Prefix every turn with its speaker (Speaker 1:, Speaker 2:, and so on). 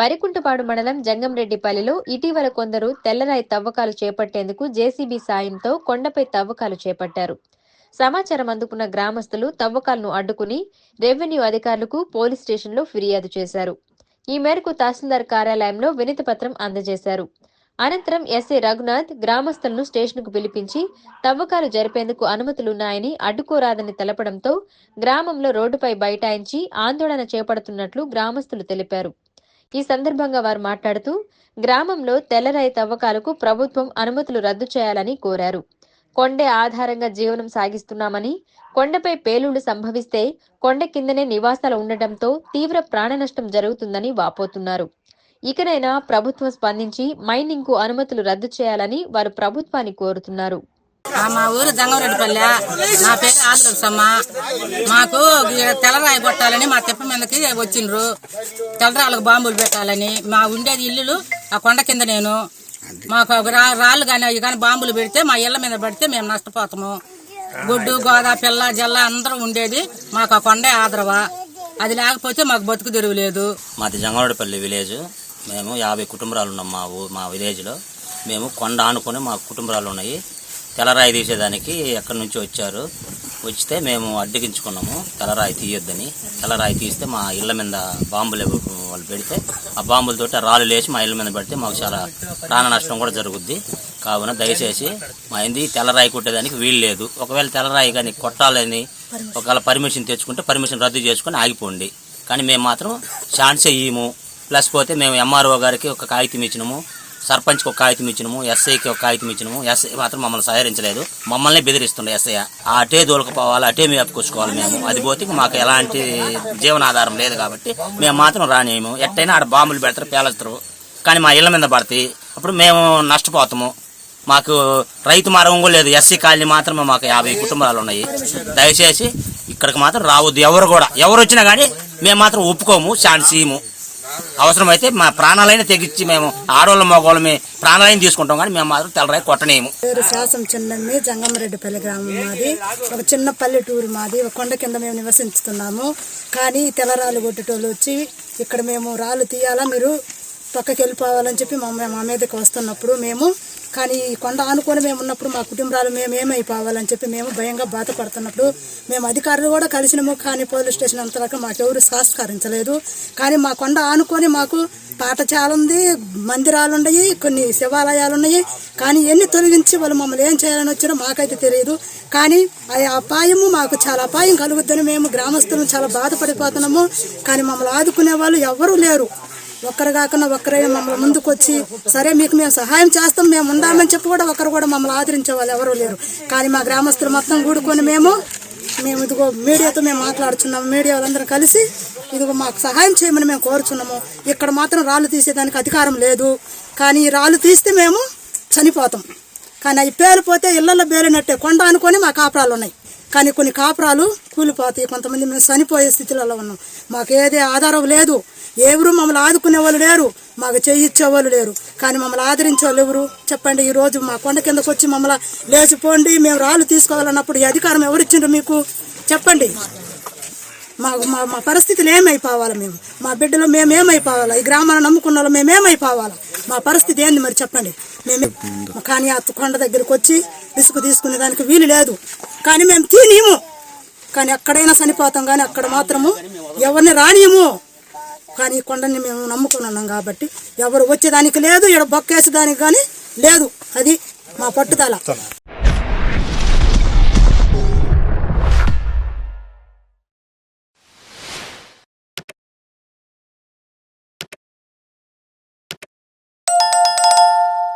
Speaker 1: వరికుంటపాడు మండలం జంగంరెడ్డిపల్లిలో ఇటీవల కొందరు తెల్లరాయి తవ్వకాలు చేపట్టేందుకు జేసీబీ సాయంతో కొండపై తవ్వకాలు చేపట్టారు. సమాచారం అందుకున్న గ్రామస్తులు తవ్వకాలను అడ్డుకుని రెవెన్యూ అధికారులకు పోలీస్ స్టేషన్లో ఫిర్యాదు చేశారు. ఈ మేరకు తహసీల్దార్ కార్యాలయంలో వినతి పత్రం అందజేశారు. అనంతరం ఎస్ఐ రఘునాథ్ గ్రామస్తులను స్టేషన్కు పిలిపించి తవ్వకాలు జరిపేందుకు అనుమతులున్నాయని అడ్డుకోరాదని తెలపడంతో గ్రామంలో రోడ్డుపై బైఠాయించి ఆందోళన చేపడుతున్నట్లు గ్రామస్తులు తెలిపారు. ఈ సందర్భంగా వారు మాట్లాడుతూ గ్రామంలో తెల్లరాయి తవ్వకాలకు ప్రభుత్వం అనుమతులు రద్దు చేయాలని కోరారు. కొండే ఆధారంగా జీవనం సాగిస్తున్నామని కొండపై పేలుళ్ళు సంభవిస్తే కొండ కిందనే నివాసాలు ఉండటంతో తీవ్ర ప్రాణ నష్టం జరుగుతుందని వాపోతున్నారు. ఇకనైనా ప్రభుత్వం స్పందించి మైనింగ్కు అనుమతులు రద్దు చేయాలని వారు ప్రభుత్వాన్ని కోరుతున్నారు.
Speaker 2: మా ఊరు జంగంరెడ్డిపల్లె. నా పేరు ఆదిలక్ష్మ మాకు తెల్లరాయి కొట్టాలని మా తిప్ప మీదకి వచ్చిండ్రు. తెల్లరాళ్ళకు బాంబులు పెట్టాలని. మా ఉండేది ఇల్లులు ఆ కొండ కింద నేను. మాకు ఒక రా- రాళ్ళు కానీ అవి కానీ బాంబులు పెడితే మా ఇళ్ళ మీద పెడితే మేము నష్టపోతాము. గుడ్డు గోదా పిల్ల జల్ల అందరూ ఉండేది. మాకు ఆ కొండే ఆదరవా. అది లేకపోతే మాకు బతుకు తెరువు లేదు.
Speaker 3: మాది జంగవాడపల్లి విలేజ్. మేము యాభై కుటుంబాలు ఉన్నాం మా ఊ మా విలేజ్లో. మేము కొండ ఆనుకొని మా కుటుంబాలు ఉన్నాయి. తెల్లరాయి తీసేదానికి ఎక్కడి నుంచి వచ్చారు. వచ్చితే మేము అడ్డగించుకున్నాము. తెల్లరాయి తీయొద్దని. తెల్లరాయి తీస్తే మా ఇళ్ళ మీద బాంబులు వాళ్ళు పెడితే ఆ బాంబులతోటి ఆ రాళ్ళు లేచి మా ఇళ్ళ మీద పెడితే మాకు చాలా ప్రాణ నష్టం కూడా జరుగుద్ది. కావున దయచేసి మా ఇంది తెల్లరాయి కొట్టేదానికి వీలు లేదు. ఒకవేళ తెల్లరాయి కానీ కొట్టాలని ఒకవేళ పర్మిషన్ తెచ్చుకుంటే పర్మిషన్ రద్దు చేసుకుని ఆగిపోండి. కానీ మేము మాత్రం ఛాన్స్ ఇయ్యము. ప్లస్ పోతే మేము ఎంఆర్ఓ గారికి ఒక కాగితం ఇచ్చినాము. సర్పంచ్కి ఒక కాగితం ఇచ్చినాము ఎస్ఐకి ఒక కాగితం ఇచ్చినాము. ఎస్ఐ మాత్రం మమ్మల్ని సహకరించలేదు. మమ్మల్ని బెదిరిస్తుండే ఎస్ఐ. ఆ అటే దూలకపోవాలి అటే మేపుకొచ్చుకోవాలి మేము. అది పోతే మాకు ఎలాంటి జీవనాధారం లేదు కాబట్టి మేము మాత్రం రానియము. ఎట్టయినా ఆడ బాంబులు పెడతారు పేలుస్తారు. కానీ మా ఇళ్ళ మీద పడతాయి. అప్పుడు మేము నష్టపోతాము. మాకు రైతు మార్గం కూడా లేదు. ఎస్సీ కాలనీ మాత్రమే మాకు యాభై కుటుంబాలు ఉన్నాయి. దయచేసి ఇక్కడికి మాత్రం రావద్దు. ఎవరు కూడా ఎవరు వచ్చినా కానీ మేము మాత్రం ఒప్పుకోము ఛాన్స్ ఇయ్యము అవసరమైతే మా ప్రాణాలైనా తెగించి మేము ఆడవాళ్ళ మగవాళ్ళమే ప్రాణాలైన తీసుకుంటాం కానీ మేము మాత్రం తెల్లరాయి కొట్టనేము.
Speaker 4: పేరు శాసం చిన్నమ్మి జంగమరెడ్డిపల్లి గ్రామం మాది. ఒక చిన్న పల్లెటూరు మాది. ఒక కొండ కింద మేము నివసిస్తున్నాము కానీ తెల్లరాళ్ళు కొట్టేటోళ్ళు వచ్చి ఇక్కడ మేము రాళ్ళు తీయాలా మీరు పక్కకి వెళ్ళిపోవాలని చెప్పి మా మా మీదకి వస్తున్నప్పుడు మేము కానీ ఈ కొండ ఆనుకొని మేము ఉన్నప్పుడు మా కుటుంబాలు మేము ఏమైపోవాలని చెప్పి మేము భయంగా బాధపడుతున్నప్పుడు మేము అధికారులు కూడా కలిసినాము కానీ పోలీస్ స్టేషన్ అంతవరకు మాకెవరు సహస్కరించలేదు. కానీ మా కొండ ఆనుకొని మాకు పాఠశాల ఉంది మందిరాలు ఉన్నాయి కొన్ని శివాలయాలు ఉన్నాయి కానీ ఎన్ని తొలగించి వాళ్ళు మమ్మల్ని ఏం చేయాలని వచ్చారో మాకైతే తెలియదు. కానీ ఆ అపాయము మాకు చాలా అపాయం కలుగుద్దని మేము గ్రామస్తులు చాలా బాధపడిపోతున్నాము. కానీ మమ్మల్ని ఆదుకునే వాళ్ళు ఎవరూ లేరు. ఒక్కరు కాకుండా ఒక్కరే మమ్మల్ని ముందుకొచ్చి సరే మీకు మేము సహాయం చేస్తాం మేము ఉండామని చెప్పి కూడా ఒకరు కూడా మమ్మల్ని ఆదరించే వాళ్ళు ఎవరూ లేరు. కానీ మా గ్రామస్తులు మొత్తం కూడుకొని మేము మేము ఇదిగో మీడియాతో మేము మాట్లాడుచున్నాము. మీడియా వాళ్ళందరం కలిసి ఇదిగో మాకు సహాయం చేయమని మేము కోరుచున్నాము. ఇక్కడ మాత్రం రాళ్ళు తీసేదానికి అధికారం లేదు. కానీ ఈ రాళ్ళు తీస్తే మేము చనిపోతాం. కానీ అవి పేలిపోతే ఇళ్ళలో పేలినట్టే కొండ అనుకొని మా కాపురాలు ఉన్నాయి. కానీ కొన్ని కాపురాలు కూలిపోతాయి. కొంతమంది మేము చనిపోయే స్థితిలో ఉన్నాం. మాకు ఏదే ఆధారం లేదు. ఎవరు మమ్మల్ని ఆదుకునే వాళ్ళు లేరు మాకు చేయించేవాళ్ళు లేరు. కానీ మమ్మల్ని ఆదరించే వాళ్ళు ఎవరు? చెప్పండి ఈరోజు మా కొండ కిందకు వచ్చి మమ్మల్ని లేచిపోండి మేము రాళ్ళు తీసుకోవాలన్నప్పుడు ఈ అధికారం ఎవరిచ్చిండ్రు మీకు? చెప్పండి. మా మా మా పరిస్థితులు ఏమైపోవాలి మేము. మా బిడ్డలు మేమేమైపోవాలా. ఈ గ్రామాన్ని నమ్ముకున్న వాళ్ళు మేమేమైపోవాలా. మా పరిస్థితి ఏంది మరి చెప్పండి. మేము కానీ ఆ కొండ దగ్గరికి వచ్చి ఇసుక తీసుకునే దానికి వీలు లేదు. కానీ మేము తినేము కానీ ఎక్కడైనా చనిపోతాం కానీ అక్కడ మాత్రము ఎవరిని రానియము. కానీ ఈ కొండని మేము నమ్ముకుని ఉన్నాం కాబట్టి ఎవరు వచ్చేదానికి లేదు ఇక్కడ బొక్కేసేదానికి కానీ లేదు. అది మా పట్టుదల.